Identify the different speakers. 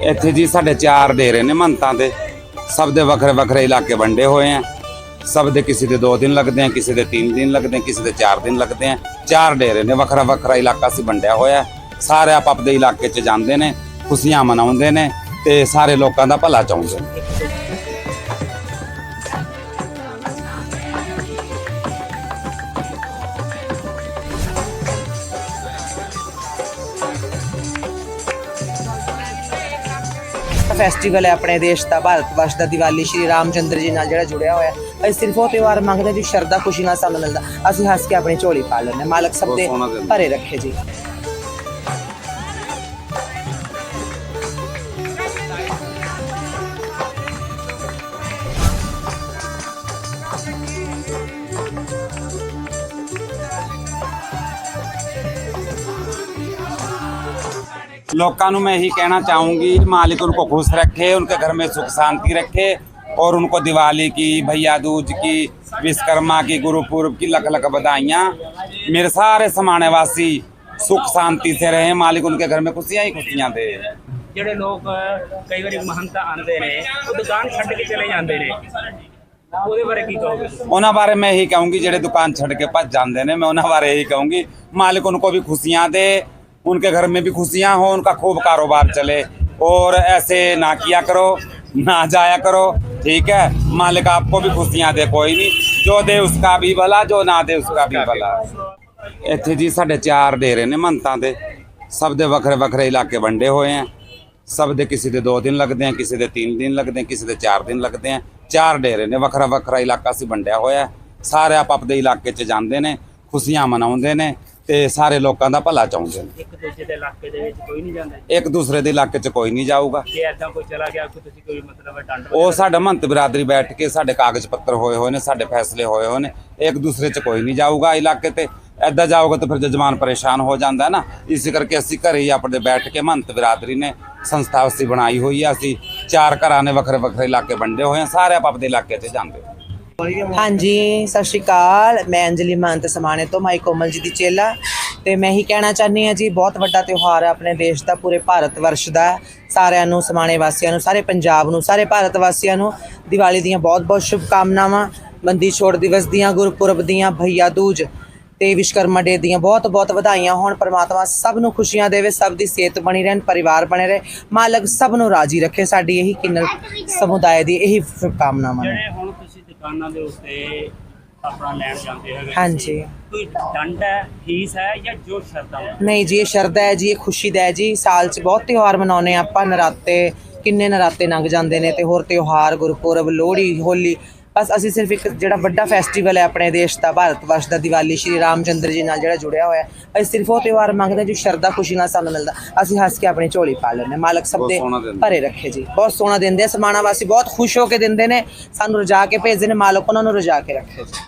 Speaker 1: ਇੱਥੇ ਜੀ ਸਾਡੇ ਚਾਰ ਡੇਰੇ ਨੇ ਮੰਤਾਂ ਦੇ। ਸਭ ਦੇ ਵੱਖਰੇ ਵੱਖਰੇ ਇਲਾਕੇ ਵੰਡੇ ਹੋਏ ਆ। ਸਭ ਦੇ ਕਿਸੇ ਦੇ 2 ਦਿਨ ਲੱਗਦੇ ਆ, ਕਿਸੇ ਦੇ 3 ਦਿਨ ਲੱਗਦੇ ਆ, ਕਿਸੇ ਦੇ 4 ਦਿਨ ਲੱਗਦੇ ਆ। ਚਾਰ ਡੇਰੇ ਨੇ, ਵੱਖਰਾ ਵੱਖਰਾ ਇਲਾਕਾ ਸੀ ਵੰਡਿਆ ਹੋਇਆ। ਸਾਰੇ ਆਪ ਆਪਦੇ ਇਲਾਕੇ 'ਚ ਜਾਂਦੇ ਨੇ, ਖੁਸ਼ੀਆਂ ਮਨਾਉਂਦੇ ਨੇ ਤੇ ਸਾਰੇ ਲੋਕਾਂ ਦਾ ਭਲਾ ਚਾਹੁੰਦੇ ਨੇ।
Speaker 2: ਫੈਸਟੀਵਲ ਹੈ ਆਪਣੇ ਦੇਸ਼ ਦਾ ਭਾਰਤ ਵਰਸ਼ ਦਾ ਦੀਵਾਲੀ ਸ਼੍ਰੀ ਰਾਮ ਚੰਦਰ ਜੀ ਨਾਲ ਜਿਹੜਾ ਜੁੜਿਆ ਹੋਇਆ ਹੈ ਅਸੀਂ ਸਿਰਫ ਉਹ ਤਿਉਹਾਰ ਮੰਗਦੇ ਜੋ ਸ਼ਰਧਾ ਖੁਸ਼ੀ ਨਾਲ ਸਾਨੂੰ ਮਿਲਦਾ ਅਸੀਂ ਹੱਸ ਕੇ ਆਪਣੀ ਝੋਲੀ ਪਾ ਲੈਂਦੇ। ਮਾਲਕ ਸਭ ਦੇ। ਭਰੇ ਰੱਖੇ ਜੀ
Speaker 1: लोगों को मैं यही कहना चाहूंगी मालिक उनको खुश रखे उनके घर में सुख शांति रखे और उनको दिवाली की भैया दूज की विश्वकर्मा की गुरुपुरब की लख लख बधाइयाँ मेरे सारे समाने वासी सुख शांति से रहे मालिक उनके घर में खुशियाँ ही खुशियाँ दे
Speaker 3: ਜਿਹੜੇ ਲੋਕ ਕਈ ਵਾਰੀ ਮਹੰਤ ਆਉਂਦੇ ਨੇ ਉਹ ਦੁਕਾਨ ਛੱਡ ਕੇ ਚਲੇ ਜਾਂਦੇ ਨੇ ਉਹਦੇ ਬਾਰੇ ਕੀ ਕਹੋਗੇ
Speaker 1: ਉਹਨਾਂ ਬਾਰੇ ਮੈਂ ਇਹੀ ਕਹੂੰਗੀ ਜਿਹੜੇ ਦੁਕਾਨ ਛੱਡ ਕੇ ਭੱਜ ਜਾਂਦੇ ਨੇ मैं उन्होंने बारे यही कहूंगी मालिक उनको भी खुशियाँ दे उनके घर में भी खुशियाँ हो उनका खूब कारोबार चले और ऐसे ना किया करो ना जाया करो ठीक है मालिक आपको भी खुशियाँ दे कोई नहीं जो दे उसका भी भला जो ना दे उसका भी भला ਇੱਥੇ ਜੀ ਸਾਡੇ ਚਾਰ ਡੇਰੇ ਨੇ ਮੰਤਾਂ ਦੇ ਸਭ ਦੇ ਵੱਖਰੇ ਵੱਖਰੇ ਇਲਾਕੇ ਵੰਡੇ ਹੋਏ ਆ ਸਭ ਦੇ ਕਿਸੇ ਦੇ 2 ਦਿਨ ਲੱਗਦੇ ਆ ਕਿਸੇ ਦੇ 3 ਦਿਨ ਲੱਗਦੇ ਆ ਕਿਸੇ ਦੇ 4 ਦਿਨ ਲੱਗਦੇ ਆ ਚਾਰ ਡੇਰੇ ਨੇ ਵੱਖਰਾ ਵੱਖਰਾ ਇਲਾਕਾ ਸੀ ਵੰਡਿਆ ਹੋਇਆ ਹੈ। ਸਾਰੇ ਆਪ ਆਪਦੇ ਇਲਾਕੇ 'ਚ ਜਾਂਦੇ ਨੇ ਖੁਸ਼ੀਆਂ ਮਨਾਉਂਦੇ ਨੇ ਤੇ ਸਾਰੇ ਲੋਕਾਂ ਦਾ ਭਲਾ ਚਾਹੁੰਦੇ ਨੇ।
Speaker 3: ਇੱਕ ਦੂਜੇ ਦੇ ਇਲਾਕੇ ਦੇ ਵਿੱਚ ਕੋਈ ਨਹੀਂ ਜਾਂਦਾ
Speaker 1: ਇੱਕ ਦੂਸਰੇ ਦੇ ਇਲਾਕੇ 'ਚ ਕੋਈ ਨਹੀਂ ਜਾਊਗਾ।
Speaker 3: ਜੇ ਐਦਾਂ ਕੋਈ ਚਲਾ ਗਿਆ ਕੋਈ ਤੁਸੀਂ ਕੋਈ ਮਤਲਬ ਡੰਡ
Speaker 1: ਉਹ ਸਾਡਾ ਮੰਤ ਬਰਾਦਰੀ ਬੈਠ ਕੇ ਸਾਡੇ ਕਾਗਜ਼ ਪੱਤਰ ਹੋਏ ਹੋਏ ਨੇ ਸਾਡੇ ਫੈਸਲੇ ਹੋਏ ਹੋਏ ਨੇ। ਇੱਕ ਦੂਸਰੇ 'ਚ ਕੋਈ ਨਹੀਂ ਜਾਊਗਾ ਇਲਾਕੇ ਤੇ। ਐਦਾਂ ਜਾਊਗਾ ਤਾਂ ਫਿਰ ਜਜਮਾਨ ਪਰੇਸ਼ਾਨ ਹੋ ਜਾਂਦਾ ਹੈ ਨਾ ਇਸੇ ਕਰਕੇ ਅਸੀਂ ਘਰੇ ਹੀ ਆਪਣੇ ਬੈਠ ਕੇ ਮੰਤ ਬਰਾਦਰੀ ਨੇ ਸੰਸਥਾ ਅਸੀਂ ਬਣਾਈ ਹੋਈ ਆ। ਅਸੀਂ ਚਾਰ ਘਰਾਂ ਨੇ ਵੱਖਰੇ ਵੱਖਰੇ ਇਲਾਕੇ ਵੰਡੇ ਹੋਏ ਆ ਸਾਰੇ ਆਪ ਆਪਦੇ ਇਲਾਕੇ 'ਚ ਜਾਂਦੇ
Speaker 2: ਹਾਂਜੀ, ਸਤਿ ਸ਼੍ਰੀ ਅਕਾਲ। ਮੈਂ ਅੰਜਲੀ ਮਹੰਤ ਸਮਾਣੇ ਤੋਂ ਮਾਈ ਕੋਮਲ ਜੀ ਦੀ ਚੇਲਾ। ਤੇ ਮੈਂ ਹੀ ਕਹਿਣਾ ਚਾਹੁੰਦੀ ਹਾਂ ਜੀ, ਬਹੁਤ ਵੱਡਾ ਤਿਉਹਾਰ ਹੈ ਆਪਣੇ ਦੇਸ਼ ਦਾ, ਪੂਰੇ ਭਾਰਤ ਵਰਸ਼ ਦਾ। ਸਾਰਿਆਂ ਨੂੰ, ਸਮਾਣੇ ਵਾਸੀਆਂ ਨੂੰ, ਸਾਰੇ ਪੰਜਾਬ ਨੂੰ, ਸਾਰੇ ਭਾਰਤ ਵਾਸੀਆਂ ਨੂੰ ਦੀਵਾਲੀ ਦੀਆਂ ਬਹੁਤ-ਬਹੁਤ ਸ਼ੁਭਕਾਮਨਾਵਾਂ। ਬੰਦੀ ਛੋੜ ਦਿਵਸ ਦੀਆਂ, ਗੁਰਪੁਰਬ ਦੀਆਂ, ਭਈਆ ਦੂਜ ਤੇ ਵਿਸ਼ਕਰਮਾ ਡੇ ਦੀਆਂ ਬਹੁਤ-ਬਹੁਤ ਵਧਾਈਆਂ ਹੋਣ। ਪ੍ਰਮਾਤਮਾ ਸਭ ਨੂੰ ਖੁਸ਼ੀਆਂ ਦੇਵੇ, ਸਭ ਦੀ ਸਿਹਤ ਬਣੀ ਰਹਿਣ, ਪਰਿਵਾਰ ਬਣੇ ਰਹੇ। ਮਾਲਕ ਸਭ ਨੂੰ ਰਾਜੀ ਰੱਖੇ, ਸਾਡੀ ਇਹੀ ਕਿੰਨਰ ਸਮੁਦਾਇ ਦੀ ਇਹੀ ਸ਼ੁਭਕਾਮਨਾਵਾਂ ਨੇ।
Speaker 3: ਦੁਕਾਨਾਂ ਦੇ ਉੱਤੇ ਆਪਣਾ ਲੈਣ ਜਾਂਦੇ ਹੈਗੇ
Speaker 2: ਹਾਂਜੀ।
Speaker 3: ਕੋਈ ਦੰਡ ਹੈ ਫੀਸ ਹੈ ਜਾਂ ਜੋ ਸ਼ਰਤਾਂ ਹੈ?
Speaker 2: ਨਹੀਂ ਜੀ ਇਹ ਸ਼ਰਧਾ ਹੈ ਜੀ ਇਹ ਖੁਸ਼ੀ ਦਾ ਹੈ ਜੀ। ਸਾਲ 'ਚ ਬਹੁਤ ਤਿਉਹਾਰ ਮਨਾਉਨੇ ਆਪਾਂ ਨਰਾਤੇ ਕਿੰਨੇ ਨਰਾਤੇ ਲੰਘ ਜਾਂਦੇ ਨੇ ਤੇ ਹੋਰ ਤਿਉਹਾਰ ਗੁਰਪੁਰਬ ਲੋਹੜੀ ਹੋਲੀ। ਬਸ ਅਸੀਂ ਸਿਰਫ ਇੱਕ ਜਿਹੜਾ ਵੱਡਾ ਫੈਸਟੀਵਲ ਹੈ ਆਪਣੇ ਦੇਸ਼ ਦਾ ਭਾਰਤ ਵਰਸ਼ ਦਾ ਦੀਵਾਲੀ ਸ਼੍ਰੀ ਰਾਮ ਚੰਦਰ ਜੀ ਨਾਲ ਜਿਹੜਾ ਜੁੜਿਆ ਹੋਇਆ ਹੈ ਅਸੀਂ ਸਿਰਫ ਉਹ ਤਿਉਹਾਰ ਮੰਗਦੇ ਹਾਂ ਜੋ ਸ਼ਰਧਾ ਖੁਸ਼ੀ ਨਾਲ ਸਾਨੂੰ ਮਿਲਦਾ। ਅਸੀਂ ਹੱਸ ਕੇ ਆਪਣੀ ਝੋਲੀ ਪਾ ਲੈਂਦੇ। ਮਾਲਕ ਸਭ ਦੇ। ਭਰੇ ਰੱਖੇ ਜੀ। ਬਹੁਤ ਸੋਹਣਾ ਦਿੰਦੇ ਆ। ਸਮਾਣਾ ਵਾਸੀ ਬਹੁਤ ਖੁਸ਼ ਹੋ ਕੇ ਦਿੰਦੇ ਨੇ। ਸਾਨੂੰ ਰਜਾ ਕੇ ਭੇਜਦੇ ਨੇ। ਮਾਲਕ ਉਹਨਾਂ ਨੂੰ ਰਜਾ ਕੇ ਰੱਖੇ ਜੀ।